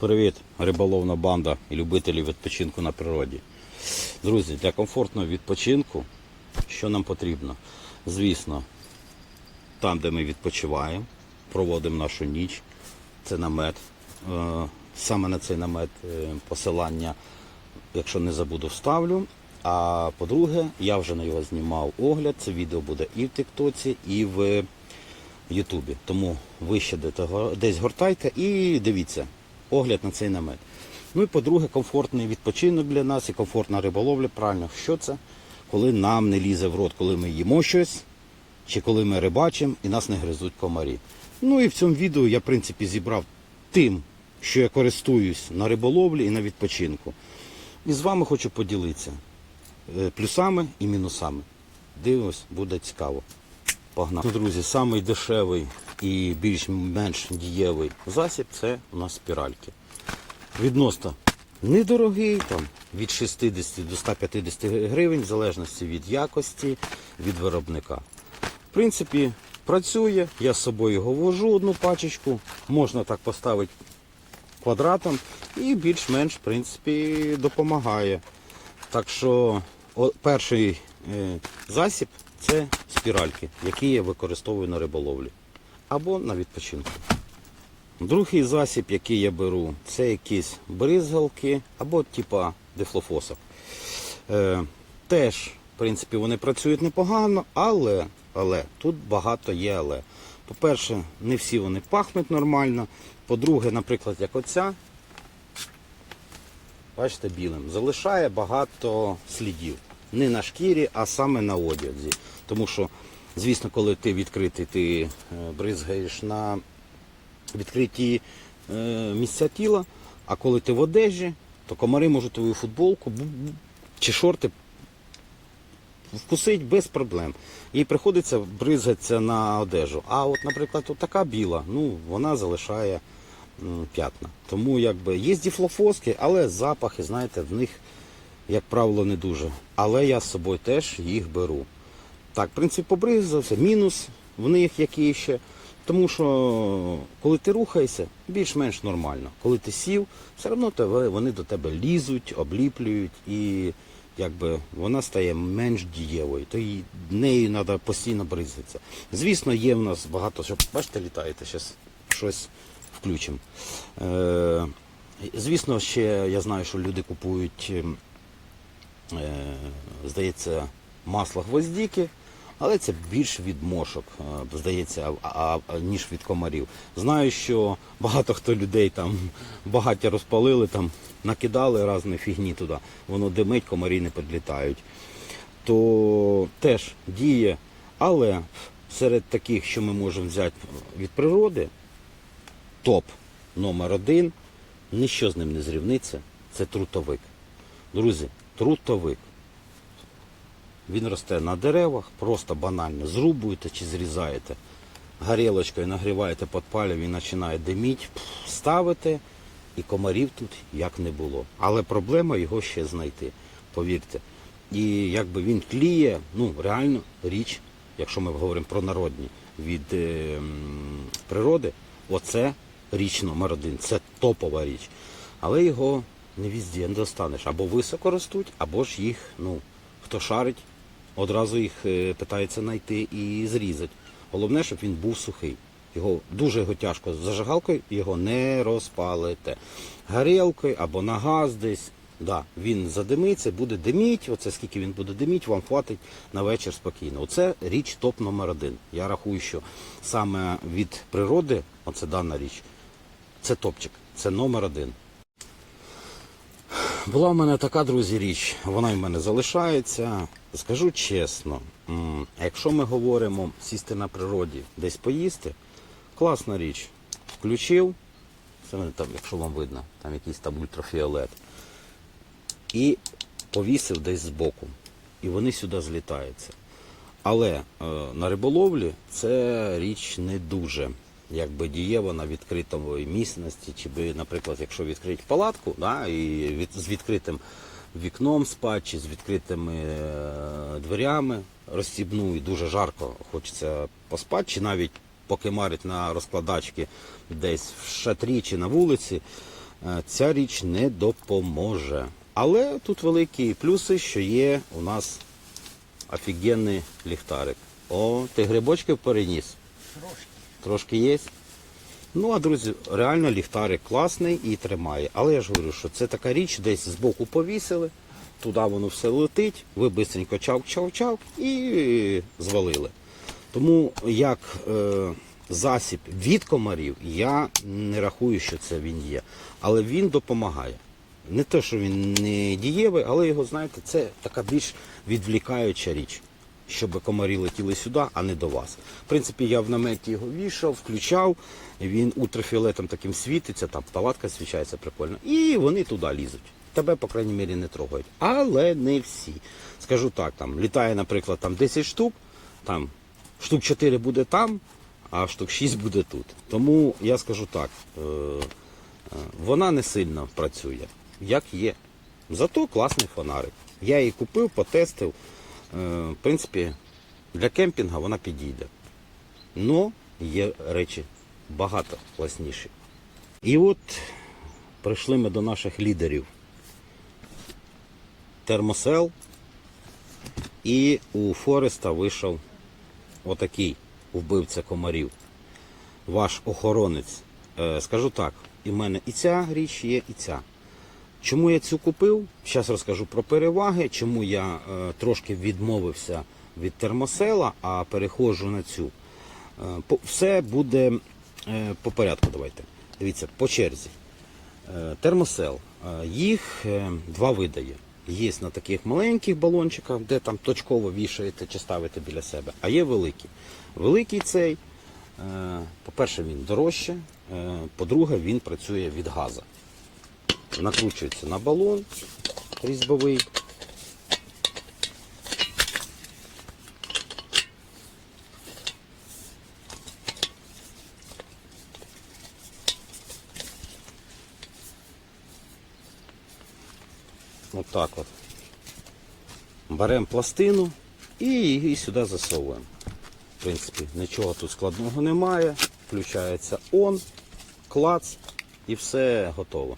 Привіт, риболовна банда і любителі відпочинку на природі. Друзі, для комфортного відпочинку, що нам потрібно? Звісно, там, де ми відпочиваємо, проводимо нашу ніч, це намет. Е, Саме на цей намет е, посилання, якщо не забуду, вставлю. А по-друге, я вже на його знімав огляд. Це відео буде і в Тиктоці, і в Ютубі. Тому ви ще десь гортайте і дивіться огляд на цей намет. Ну і по-друге, комфортний відпочинок для нас і комфортна риболовля. Правильно, що це? Коли нам не лізе в рот, коли ми їмо щось, чи коли ми рибачимо і нас не гризуть комарі. Ну і в цьому відео я, в принципі, зібрав тим, що я користуюсь на риболовлі і на відпочинку. І з вами хочу поділитися е, плюсами і мінусами. Дивимось, буде цікаво. Погнали. Ну, друзі, самий дешевий і більш-менш дієвий засіб це у нас спіральки. Відносно недорогий, там, від 60 до 150 гривень, в залежності від якості, від виробника. В принципі, працює, я з собою його вожу одну пачечку, можна так поставити квадратом і більш-менш в принципі допомагає. Так що перший е, засіб це спіральки, які я використовую на риболовлі або на відпочинку. Другий засіб, який я беру, це якісь бризгалки або типа дифлофосок. Е, теж, в принципі, вони працюють непогано, але, але тут багато є але. По-перше, не всі вони пахнуть нормально. По-друге, наприклад, як оця, бачите, білим, залишає багато слідів. Не на шкірі, а саме на одязі. Тому що, звісно, коли ти відкритий, ти е, бризгаєш на відкриті е, місця тіла, а коли ти в одежі, то комари можуть твою футболку чи шорти вкусить без проблем. І приходиться бризгатися на одежу. А от, наприклад, от така біла, ну, вона залишає п'ятна. Тому якби є діфлофоски, але запахи, знаєте, в них, як правило, не дуже. Але я з собою теж їх беру. Так, в принципі, побризався. Мінус в них який ще. Тому що коли ти рухаєшся, більш-менш нормально. Коли ти сів, все одно вони до тебе лізуть, обліплюють і якби вона стає менш дієвою. То й нею треба постійно бризатися. Звісно, є в нас багато, що бачите, літаєте, зараз щось включимо. Е, звісно, ще я знаю, що люди купують ем, е, здається, масло гвоздіки, але це більш від мошок, е, здається, ніж від комарів. Знаю, що багато хто людей там багаття розпалили, там накидали різної фігні туди, воно димить, комарі не підлітають. То теж діє, але серед таких, що ми можемо взяти від природи, топ номер один, ніщо з ним не зрівниться, це трутовик. Друзі, трутовик. Він росте на деревах, просто банально зрубуєте чи зрізаєте. Горілочкою нагріваєте, підпалює, він починає диміти, ставите, і комарів тут як не було. Але проблема його ще знайти, повірте. І якби він тліє, ну реально річ, якщо ми говоримо про народні від е, природи, оце річ номер один, це топова річ. Але його не везде не достанеш. Або високо ростуть, або ж їх, ну, хто шарить, одразу їх е, питається знайти і зрізати. Головне, щоб він був сухий. Його дуже його тяжко зажигалкою його не розпалите. Горілкою або на газ десь. Да, він задимиться, буде диміть. Оце скільки він буде диміть, вам хватить на вечір спокійно. Оце річ топ номер один. Я рахую, що саме від природи, оце дана річ, це топчик, це номер один. Була в мене така, друзі, річ, вона в мене залишається. Скажу чесно, якщо ми говоримо сісти на природі, десь поїсти, класна річ. Включив, це мене там, якщо вам видно, там якийсь там ультрафіолет. І повісив десь збоку. І вони сюди злітаються. Але е, на риболовлі це річ не дуже якби дієва на відкритому місцевості, чи би, наприклад, якщо відкрити палатку, да, і від, з відкритим вікном спати, чи з відкритими е, дверями розстібну і дуже жарко хочеться поспати, чи навіть поки марить на розкладачки десь в шатрі чи на вулиці, е, ця річ не допоможе. Але тут великі плюси, що є у нас офігенний ліхтарик. О, ти грибочків переніс? Трошки. Трошки є. Ну, а друзі, реально ліхтарик класний і тримає. Але я ж говорю, що це така річ, десь збоку повісили, туди воно все летить, ви бистренько чав-чав-чав і звалили. Тому як е, засіб від комарів, я не рахую, що це він є. Але він допомагає. Не те, що він не дієвий, але його, знаєте, це така більш відвлікаюча річ щоб комарі летіли сюди, а не до вас. В принципі, я в наметі його вішав, включав, він ультрафіолетом таким світиться, там палатка свічається прикольно. І вони туди лізуть. Тебе, по крайній мірі, не трогають. Але не всі. Скажу так, там літає, наприклад, там 10 штук, там штук 4 буде там, а штук 6 буде тут. Тому я скажу так, е, е, вона не сильно працює, як є. Зато класний фонарик. Я її купив, потестив. Е, В принципі, для кемпінга вона підійде. Но є речі багато класніші. І от прийшли ми до наших лідерів. Термосел. І у Фореста вийшов отакий вбивця комарів. Ваш охоронець. Е, Скажу так, і в мене і ця річ є, і ця. Чому я цю купив? Зараз розкажу про переваги, чому я е, трошки відмовився від термосела, а переходжу на цю. Е, по- все буде е, по порядку. Давайте. Дивіться, по черзі. Е, термосел. Е, їх е, два види є. Є на таких маленьких балончиках, де там точково вішаєте чи ставите біля себе, а є великі. Великий цей, е, по-перше, він дорожче, е, по-друге, він працює від газу накручується на балон різьбовий. Отак от. Беремо пластину і її сюди засовуємо. В принципі, нічого тут складного немає. Включається он, клац і все готово.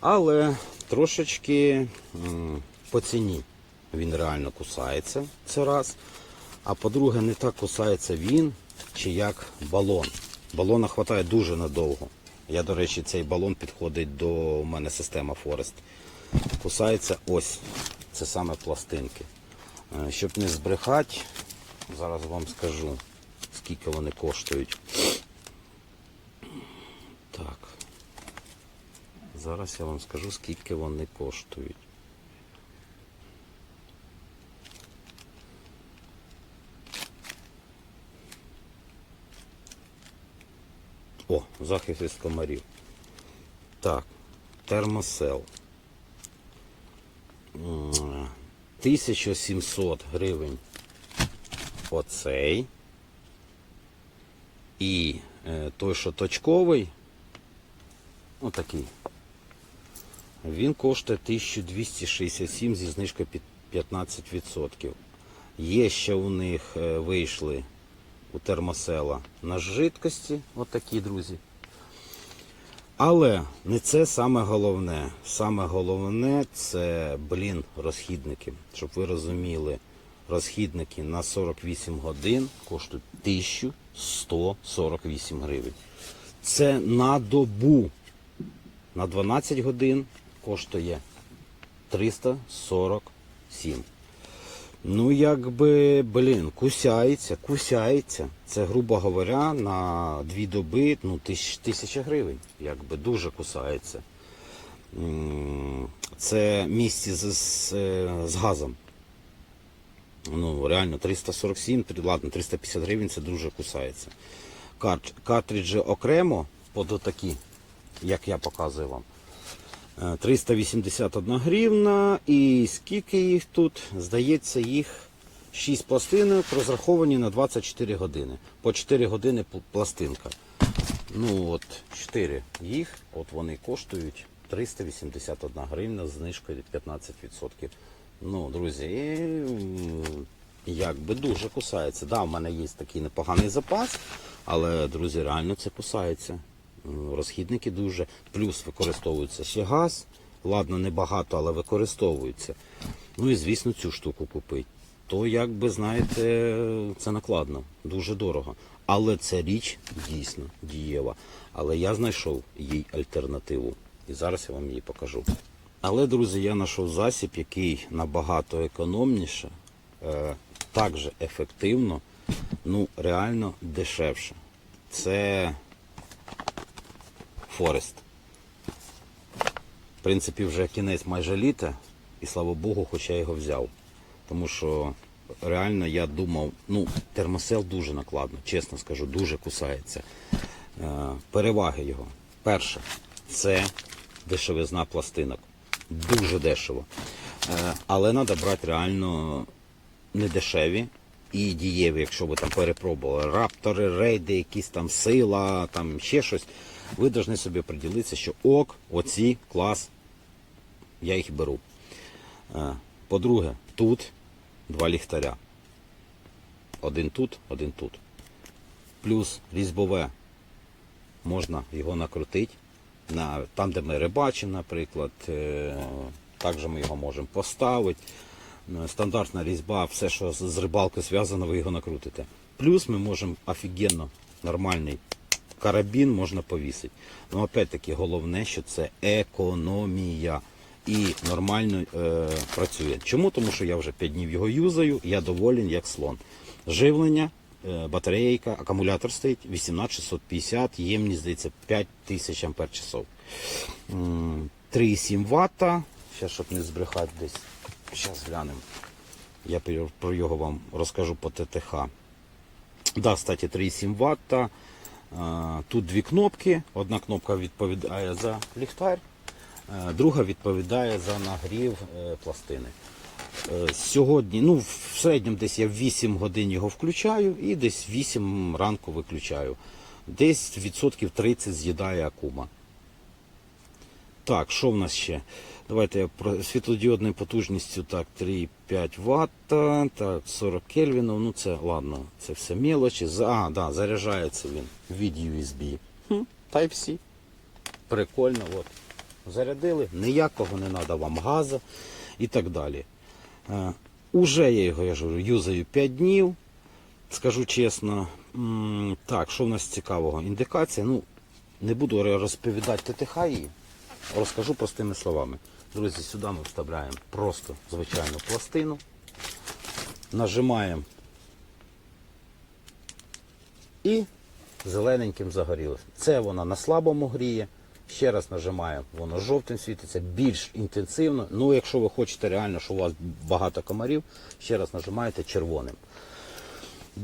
Але трошечки по ціні він реально кусається, це раз. А по-друге, не так кусається він, чи як балон. Балона хватає дуже надовго. Я, до речі, цей балон підходить до у мене система Forest. Кусається ось. Це саме пластинки. Е, Щоб не збрехати, зараз вам скажу, скільки вони коштують. Так. Зараз я вам скажу, скільки вони коштують. О, захист від комарів. Так, термосел. 1700 гривень оцей. І е, той, що точковий, отакий. Він коштує 1267 зі знижкою під 15%. Є ще у них е, вийшли у термосела на жидкості, отакі, друзі. Але не це саме головне. Саме головне це, блін, розхідники. Щоб ви розуміли, розхідники на 48 годин коштують 1148 гривень. Це на добу. На 12 годин коштує 347. Ну, якби, блін, кусяється, кусяється. Це, грубо говоря, на дві доби ну, тисяч, тисяча гривень. Якби дуже кусається. Це місці з, з, е, з газом. Ну, реально, 347, ладно, 350 гривень це дуже кусається. Кар- Картриджі окремо, под отакі, як я показую вам. Е, 381 гривна. І скільки їх тут? Здається, їх 6 пластинок розраховані на 24 години. По 4 години пластинка. Ну от 4 їх, от вони коштують 381 гривна з знижкою від 15%. Ну, друзі, якби дуже кусається. Да, в мене є такий непоганий запас, але, друзі, реально це кусається. Розхідники дуже. Плюс використовується ще газ. Ладно, небагато, але використовується. Ну і звісно, цю штуку купити. То, як би знаєте, це накладно, дуже дорого. Але ця річ дійсно дієва. Але я знайшов їй альтернативу. І зараз я вам її покажу. Але, друзі, я знайшов засіб, який набагато економніше, е, також ефективно, ну реально дешевше. Це Форест. В принципі, вже кінець майже літа, і слава Богу, хоч я його взяв. Тому що реально я думав, ну, термосел дуже накладно, чесно скажу, дуже кусається. Е, переваги його. Перше, це дешевизна пластинок. Дуже дешево. Е, але треба брати реально не дешеві і дієві, якщо ви там перепробували. Раптори, рейди, якісь там сила, там ще щось. Ви повинні собі приділитися, що ок, оці клас, я їх беру. Е, По-друге, тут два ліхтаря. Один тут, один тут. Плюс різьбове. Можна його накрутити. На, там, де ми рибачимо, наприклад. Е, Також ми його можемо поставити. Е, Стандартна різьба, все, що з рибалкою зв'язано, ви його накрутите. Плюс ми можемо офігенно нормальний карабін можна повісити. Ну, опять-таки, головне, що це економія і нормально е, працює. Чому? Тому що я вже 5 днів його юзаю, я доволен як слон. Живлення, е, батарейка, акумулятор стоїть 18650, ємність, здається, 5000 ампер часов. 3,7 Вт. Зараз, щоб не збрехати десь. Зараз глянемо. Я про- про його вам розкажу по ТТХ. Да, кстати, 3,7 Вт. Тут дві кнопки. Одна кнопка відповідає за ліхтар, е, друга відповідає за нагрів е, пластини. Е, Сьогодні, ну, в середньому десь я в 8 годин його включаю і десь 8 ранку виключаю. Десь відсотків 30 з'їдає акума. Так, що в нас ще? Давайте я про світлодіодною потужністю так 3,5 Вт, так, 40 Кельвінів, ну це ладно, це все мелочі. А, да, заряджається він від USB. Type-C. Прикольно, от. Зарядили, ніякого не треба вам газу і так далі. Е, уже я його, я ж юзаю 5 днів. Скажу чесно. Так, що в нас цікавого? Індикація, ну, не буду розповідати ТТХ її, розкажу простими словами. Друзі, сюди ми вставляємо просто звичайну пластину. Нажимаємо і зелененьким загорілося. Це вона на слабому гріє. Ще раз нажимаємо, воно жовтим світиться, більш інтенсивно. Ну, якщо ви хочете реально, що у вас багато комарів, ще раз нажимаєте червоним.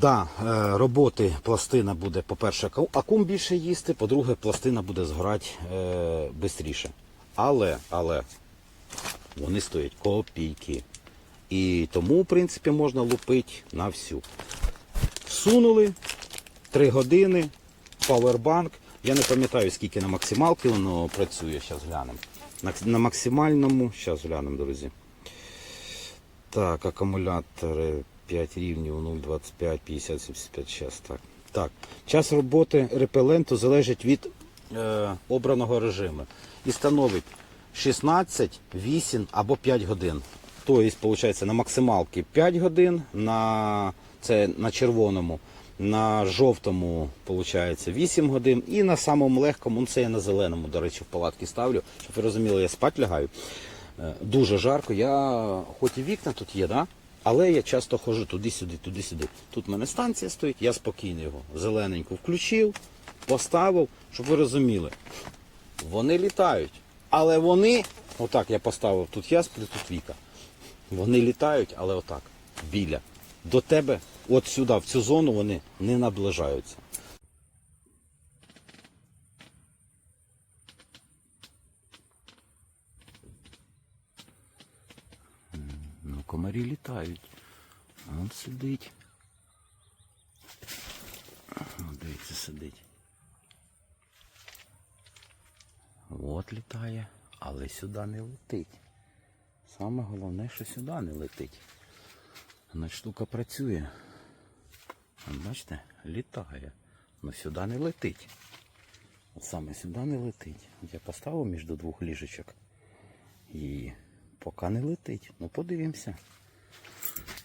Да, е, роботи пластина буде, по-перше, акум більше їсти, по-друге, пластина буде згорати е, швидше. Але, але вони стоять копійки. І тому, в принципі, можна лупити на всю. Всунули 3 години, павербанк. Я не пам'ятаю, скільки на максималки воно працює. Зараз глянемо. На, на максимальному, зараз глянемо, друзі. Так, акумулятори 5 рівнів 0,25, 50, 75, час. Так. так. Час роботи репеленту залежить від е, обраного режиму. І становить 16, 8 або 5 годин. Тобто, виходить, на максималці 5 годин, на, це на червоному, на жовтому виходить 8 годин, і на самому легкому, ну це я на зеленому, до речі, в палатки ставлю, щоб ви розуміли, я спать лягаю. Е, Дуже жарко. Я, хоч і вікна тут є, да? Але я часто ходжу туди-сюди, туди-сюди. Тут в мене станція стоїть, я спокійно його зелененько включив, поставив, щоб ви розуміли. Вони літають. Але вони, отак я поставив, тут я сплю, тут Віка. Вони літають, але отак, біля. До тебе, от сюди, в цю зону вони не наближаються. Ну, комарі літають. Он сидить. Дивіться, сидить. От літає, але сюди не летить. Саме головне, що сюди не летить. Значить, штука працює. Бачите, літає. але сюди не летить. От саме сюди не летить. Я поставив між двох ліжечок. І поки не летить. Ну подивимося.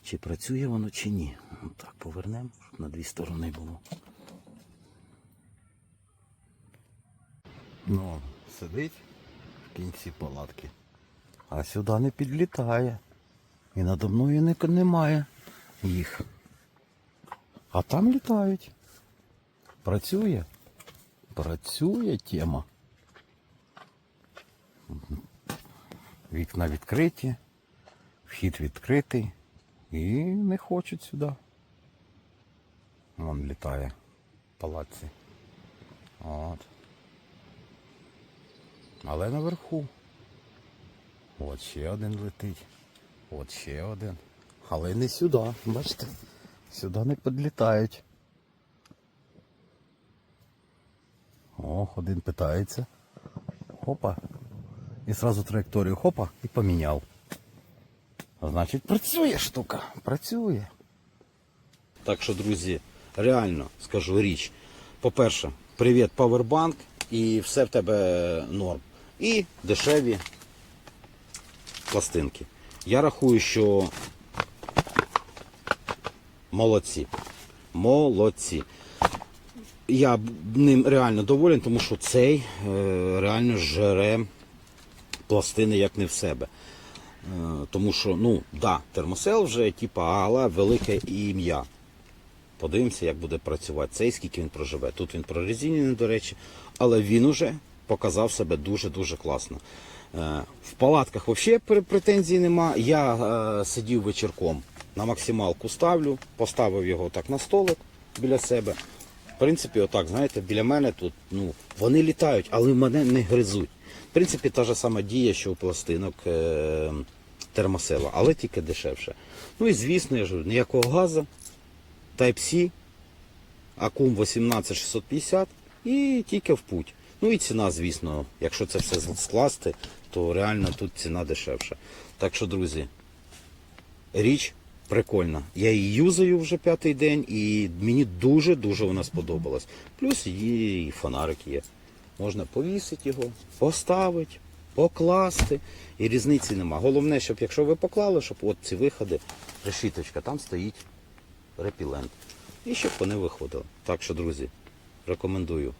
Чи працює воно, чи ні. От Так, повернемо, щоб на дві сторони було. Ну, сидить в кінці палатки. А сюди не підлітає. І надо мною не, немає їх. А там літають. Працює. Працює тема. Вікна відкриті, вхід відкритий і не хочуть сюди. Вон літає в палаці. От. Але наверху. От ще один летить. От ще один. Але не сюди, бачите? Сюди не підлітають. О, один питається. Хопа. І зразу траєкторію хопа і поміняв. Значить, працює штука. Працює. Так що, друзі, реально скажу річ. По-перше, привіт, Powerbank і все в тебе норм. І дешеві пластинки. Я рахую, що молодці. Молодці. Я ним реально доволен, тому що цей е, реально жере пластини як не в себе. Е, тому що, ну, да, термосел вже, типа, але велике ім'я. Подивимося, як буде працювати цей, скільки він проживе. Тут він прорезинений, до речі, але він уже показав себе дуже-дуже класно. Е, В палатках взагалі претензій нема. Я е, сидів вечірком на максималку ставлю, поставив його так на столик біля себе. В принципі, отак, знаєте, біля мене тут, ну, вони літають, але мене не гризуть. В принципі, та ж сама дія, що у пластинок е- термосела, але тільки дешевше. Ну і звісно, я ж ніякого газу, Type-C, Акум 18650 і тільки в путь. Ну і ціна, звісно, якщо це все скласти, то реально тут ціна дешевша. Так що, друзі, річ прикольна. Я її юзаю вже п'ятий день і мені дуже-дуже вона сподобалась. Плюс її і фонарик є. Можна повісити його, поставити, покласти. І різниці нема. Головне, щоб якщо ви поклали, щоб от ці виходи, решіточка, там стоїть репілент. І щоб вони виходили. Так що, друзі, рекомендую.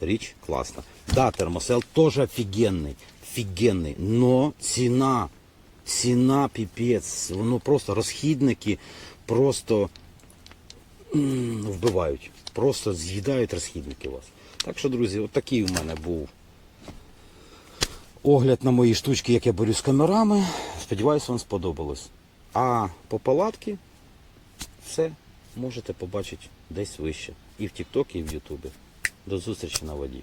Річ класна. Да, термосел теж офігенний. Офігенний. Но ціна. Ціна піпець. Воно просто розхідники просто вбивають. Просто з'їдають розхідники вас. Так що, друзі, от такий у мене був огляд на мої штучки, як я борю з камерами. Сподіваюсь, вам сподобалось. А по палатки все можете побачити десь вище. І в Тіктокі, і в Ютубі. До зустрічі на воді.